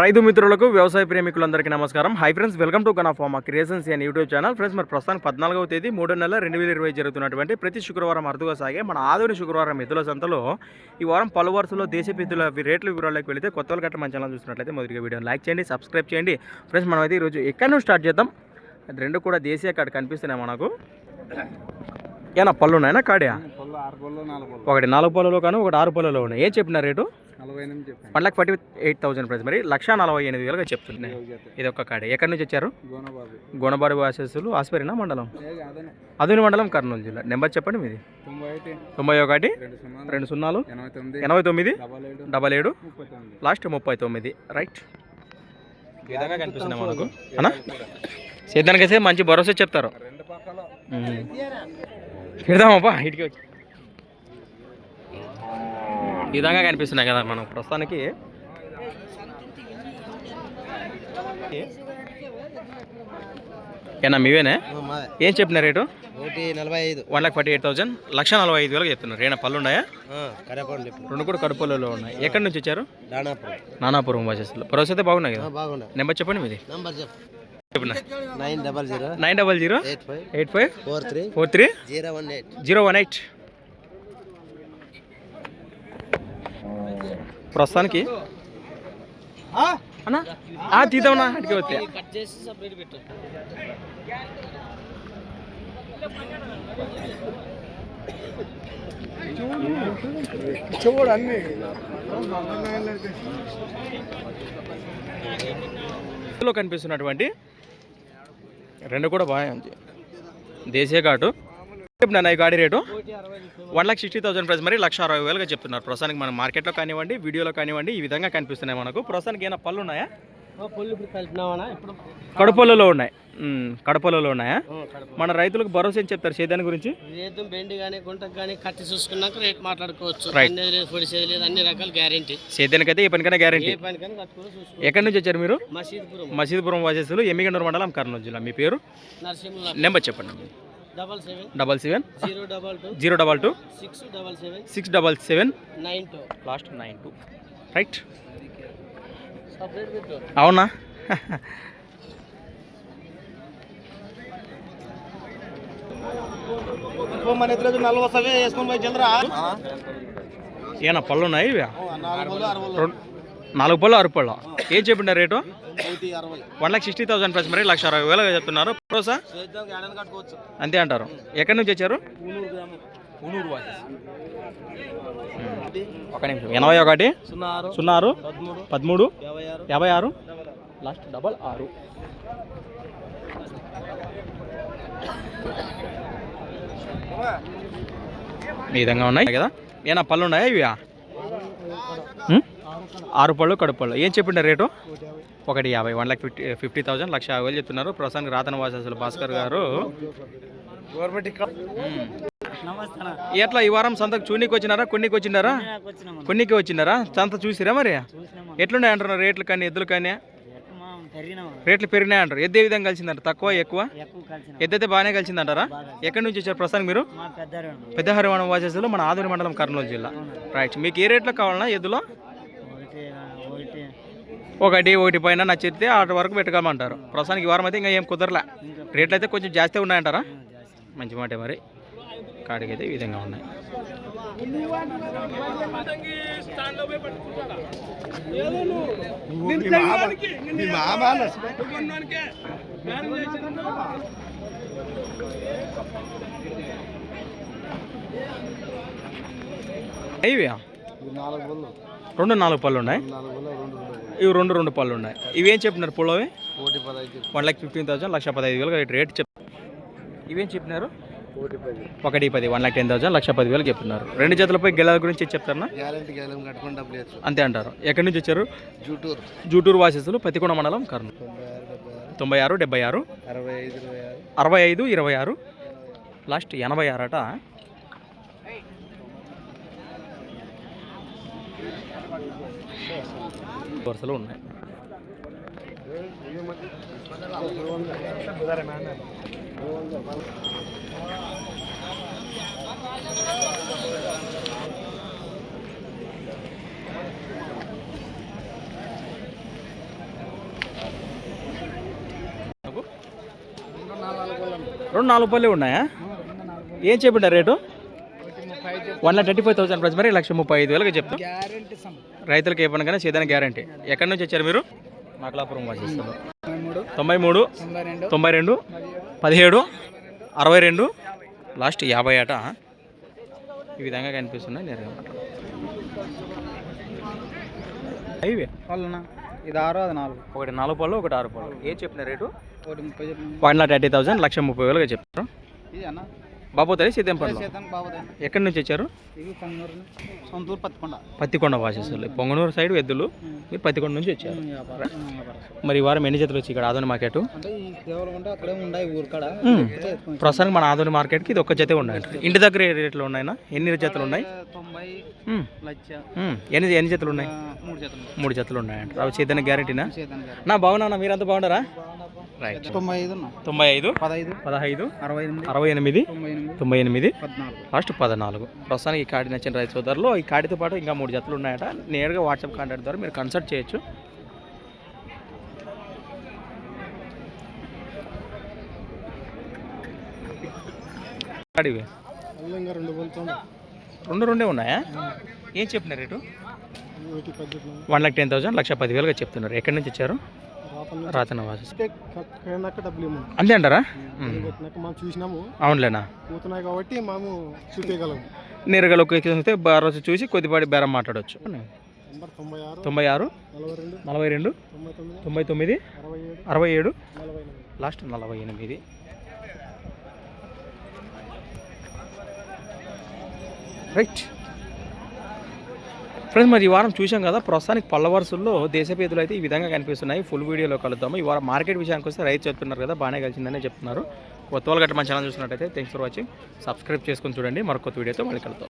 రైతు మిత్రులకు వ్యవసాయ ప్రేమికులందరికీ నమస్కారం. Hi friends welcome to Gana creations and YouTube channel friends మరి ప్రస్తుతానికి పద్నాలుగవ తేదీ మూడో నెల రెండు వేల ఇరవై జరుగుతున్నటువంటి ప్రతి శుక్రవారం అరుదుగా సాగే మన ఆధునిక శుక్రవారం ఎద్దుల సంతలో ఈ వారం పలు వరుసలో దేశ రేట్ల వివరాలకు వెళితే కొత్త వాళ్ళు గట్ట మన ఛానల్ చూసినట్లయితే మొదటిగా వీడియోని లైక్ చేయండి సబ్స్క్రైబ్ చేయండి. ఫ్రెండ్స్ మనం అయితే ఈరోజు ఎక్కడి నుంచి స్టార్ట్ చేద్దాం? అది రెండు కూడా దేశీయ కార్డు కనిపిస్తున్నాయి మనకు. ఏనా పళ్ళు ఉన్నాయనా కాడియా? ఒకటి నాలుగు పళ్ళలో కానీ ఒకటి ఆరు పళ్ళలో ఉన్నాయి. ఏం చెప్పిన rate? One lakh forty eight thousand price. మరి లక్ష నలభై ఎనిమిది వేలుగా చెప్తున్నాయి ఇది ఒక్క కాడే ఎక్కడి నుంచి వచ్చారు? గోనబాబు. గుణబారి వాసస్సులు ఆస్పరినా మండలం? అదుని. మండలం కర్నూలు జిల్లా. నెంబర్ చెప్పండి మీది. తొంభై ఒకటి. రెండు సున్నా రెండు సున్నాలు ఎనభై తొమ్మిది. డబల్ ఏడు. లాస్ట్ ముప్పై తొమ్మిది. రైట్. విధంగా కనిపిస్తున్నాయి మనకు. అనా? సేద్యానికైతే మంచి భరోసా చెప్తారు. పెడదామప్పా ఇటుకి వచ్చి. ఈ విధంగా కనిపిస్తున్నాయి కదా మనం ప్రస్తుతానికి. ఏనా మీవేనే? ఏం చెప్పిన రేటు? ఒకటి నలభై ఐదు one lakh forty eight thousand లక్ష నలభై ఐదు వేలకు చెప్తున్నారు. ఏనా పళ్ళు ఉన్నాయా? రెండు కూడా కడుపులలో ఉన్నాయి. ఎక్కడి నుంచి వచ్చారు? నానాపురం. వాసెస్లో. భరోసా అయితే బాగున్నాయి కదా? నెంబర్ చెప్పండి మీది. నంబర్ చెప్పు. చెప్పిన nine double zero nine double zero eight five four three four three zero one eight zero one eight. ప్రస్తుతానికి అన్నా? ఆ, తీద్దామన్నా అడిగి వస్తే కట్ చేసి సపరేట్ పెట్టు. చూడు అన్ని. కనిపిస్తున్నటువంటి రెండు కూడా బాగా ఉంది. దేశీయ ఘాటు చెప్పినా ఈ గాడి rate. One lakh sixty thousand price మరి లక్ష అరవై వేలుగా చెప్తున్నారు. ప్రస్తుతానికి మన మార్కెట్లో కానివ్వండి వీడియోలో కానివ్వండి ఈ విధంగా కనిపిస్తున్నాయి మనకు. ప్రస్తుతానికి ఏమైనా పళ్ళు ఉన్నాయా? కడపలలో ఉన్నాయి. కడపలలో ఉన్నాయా? మన రైతులకు భరోసా ఏం చెప్తారు సేద్యాన్ని గురించి? రేతం బెండి కానీ గుంటకు కానీ కట్టి చూసుకున్నాక రేట్ మాట్లాడుకోవచ్చు. లేదు పొడిసేది లేదు అన్ని రకాల గ్యారెంటీ సేద్యానికి అయితే ఈ పనికైనా గ్యారంటీ ఏ ఎక్కడి నుంచి వచ్చారు మీరు? మసీద్పురం. మసీదుపురం వాసేసులు ఎమ్మిగండూరు మండలం కర్నూలు జిల్లా. మీ పేరు? నెంబర్ చెప్పండి. Double seven. Double seven. Zero double two. Zero double two. Six double seven. Six double seven. Nine two. Last nine two right అవునా? వేసుకొని చంద్ర ఏనా పళ్ళు ఉన్నాయి ఇవి? నాలుగు పళ్ళు ఆరు పళ్ళు. ఏం చెప్పిండ rate? One lakh sixty thousand plus మరి లక్ష అరవై వేలు చెప్తున్నారు. ప్రోసా? అంతే అంటారు. ఎక్కడి నుంచి వచ్చారు ఒక నిమిషం. ఎనభై ఒకటి సున్నా ఆరు సున్నా ఆరు పదమూడు యాభై ఆరు లాస్ట్ డబల్ ఆరు. ఈ విధంగా ఉన్నాయి కదా? ఏనా పళ్ళు ఉన్నాయా ఇవి? ఆరు పళ్ళు కడుపు పళ్ళు. ఏం చెప్పిండ రేటు? ఒకటి యాభై one lakh fifty fifty thousand లక్ష యాభై వేలు చెప్తున్నారు. ప్రస్తుతానికి రాతన వాసస్సులు భాస్కర్ గారు. గవర్నమెంట్. ఎట్లా ఈ వారం సంతకు చూనికి వచ్చినారా కొన్నికి వచ్చినారా? కొన్నికి వచ్చినారా? సంత చూసిరా మరి? ఎట్లున్నాయి అంటున్నారు రేట్లు కానీ ఎద్దులు కానీ? రేట్లు పెరిగినాయి అంటారు ఎద్దు ఏ విధంగా కలిసిందంట తక్కువ ఎక్కువ? ఎద్దు అయితే బాగానే కలిసిందంటారా? ఎక్కడి నుంచి వచ్చారు ప్రస్తుతానికి మీరు? పెద్ద హరివాణం వాసేసులు మన ఆదూరి మండలం కర్నూలు జిల్లా. రైట్ మీకు ఏ రేట్లో కావాలన్నా ఎద్దులో? ఒకటి ఒకటి. పైన నచ్చితే ఆట వరకు పెట్టుకోమంటారు. ప్రస్తుతానికి ఈ వారం అయితే ఇంకా ఏం కుదరలే. రేట్లు అయితే కొంచెం జాస్తి ఉన్నాయంటారా? మంచి మాట మరి. కాడికి అయితే ఈ విధంగా ఉన్నాయి. ఇవి? రెండు నాలుగు పళ్ళు ఉన్నాయి? ఇవి రెండు రెండు పళ్ళు ఉన్నాయి. ఇవేం చెప్పినారు పదహైదు వన్ లాక్ ఫిఫ్టీన్ థౌసండ్ లక్ష పదహైదు వేలు రేట్ చెప్ ఇవేం చెప్పినారు? ఒకటి పది వన్ లాక్ టెన్ థౌసండ్ లక్ష పది వేలు చెప్తున్నారు రెండు జతలపై గెలాల గురించి చెప్తారా అంతే అంటారు. ఎక్కడి నుంచి వచ్చారు? జూటూరు. జూటూరు వాసెస్లు పతికొండ మండలం కర్నూలు. తొంభై ఆరు డెబ్బై ఆరు. అరవై ఐదు ఇరవై ఆరు. లాస్ట్ ఎనభై ఆరట. వరుసలు ఉన్నాయి. రెండు నాలుగు పల్లె ఉన్నాయా? ఏం చెప్పిండ rate? One lakh thirty five thousand price మరి లక్ష ముప్పై ఐదు వేలకి చెప్తాం. రైతులకు ఏ పని కానీ చేద్దానికి గ్యారంటీ. ఎక్కడి నుంచి వచ్చారు మీరు? మాకలాపురం వాసిస్తాం తొంభై మూడు తొంభై రెండు పదిహేడు అరవై రెండు లాస్ట్ యాభై అట ఈ విధంగా కనిపిస్తున్నాయి అయివే వాళ్ళనా? ఇది ఆరు అది నాలుగు. ఒకటి నాలుగు పళ్ళు ఒకటి ఆరు పళ్ళు. ఏం చెప్పిన రేటు? ఒకటి ముప్పై వన్ లాక్ థర్టీ థౌసండ్ లక్ష ముప్పై వేలుగా చెప్తారు ఇది అన్న? బాబోతుంది సీతం పళ్ళు చేద్దాం బాబుదా ఎక్కడి నుంచి వచ్చారు? సొంతూరు పత్తికొండ. పత్తికొండ వాసేస్తారు పొంగనూరు సైడ్ ఎద్దులు. మీరు పత్తికొండ నుంచి వచ్చారు. మరి ఈ వారం ఎన్ని జతలు వచ్చి ఇక్కడ ఆదోని మార్కెట్? ప్రస్తుతానికి మన ఆదోని మార్కెట్కి ఇది ఒక్క జతే ఉన్నాయి ఇంటి దగ్గర ఏ రేట్లు ఉన్నాయినా ఎన్ని జతలు ఉన్నాయి. ఎన్ని ఎన్ని జతలు ఉన్నాయి? మూడు జతలు. ఉన్నాయంట. అవి చేద్దానికి గ్యారెంటీనా? నా బాగున్నా మీరంతా బాగున్నారా? రైట్ తొంభై ఐదు ఉన్నా తొంభై ఐదు? పదహైదు. పదహైదు. అరవై ఎనిమిది. అరవై ఎనిమిది? తొంభై ఎనిమిది. లాస్ట్ పద్నాలుగు. ప్రస్తుతానికి ఈ కార్డు నచ్చిన రైతు సోదరులు ఈ కార్డుతో పాటు ఇంకా మూడు జతలు ఉన్నాయట. నేరుగా వాట్సాప్ కాంటాక్ట్ ద్వారా మీరు కన్సల్ట్ చేయొచ్చు. రెండు రెండు రెండే ఉన్నాయా? ఏం చెప్పిన rate? One lakh ten thousand లక్ష పదివేలుగా చెప్తున్నారు. ఎక్కడి నుంచి వచ్చారు రాతన వాసి పోయినాక డబ్బులు ఏమో అంతే అంటారా? మనం చూసినాము. అవునులేనా? పోతున్నాయి కాబట్టి మేము చూపించగలం నేరుగా లొకేషన్ వస్తే రోజు చూసి కొద్దిపాటి బేరం మాట్లాడవచ్చు తొంభై ఆరు నలభై రెండు తొంభై తొమ్మిది అరవై ఏడు లాస్ట్ నలభై ఎనిమిది. రైట్. ఫ్రెండ్స్ మరి ఈ వారం చూసాం కదా ప్రస్తుతానికి పళ్ళ వరుసల్లో దేశపేదలు అయితే ఈ విధంగా కనిపిస్తున్నాయి. ఫుల్ వీడియోలో కలుద్దాము. ఈ వారం మార్కెట్ విషయానికి వస్తే రైతు చెప్తున్నారు కదా బాగానే కలిసిందనే చెప్తున్నారు. కొత్త వాళ్ళు గట్ట మన ఛానల్ చూసినట్టయితే థ్యాంక్స్ ఫర్ వాచింగ్ సబ్స్క్రైబ్ చేసుకొని చూడండి. మరొక వీడియోతో మళ్ళీ కలుద్దాం.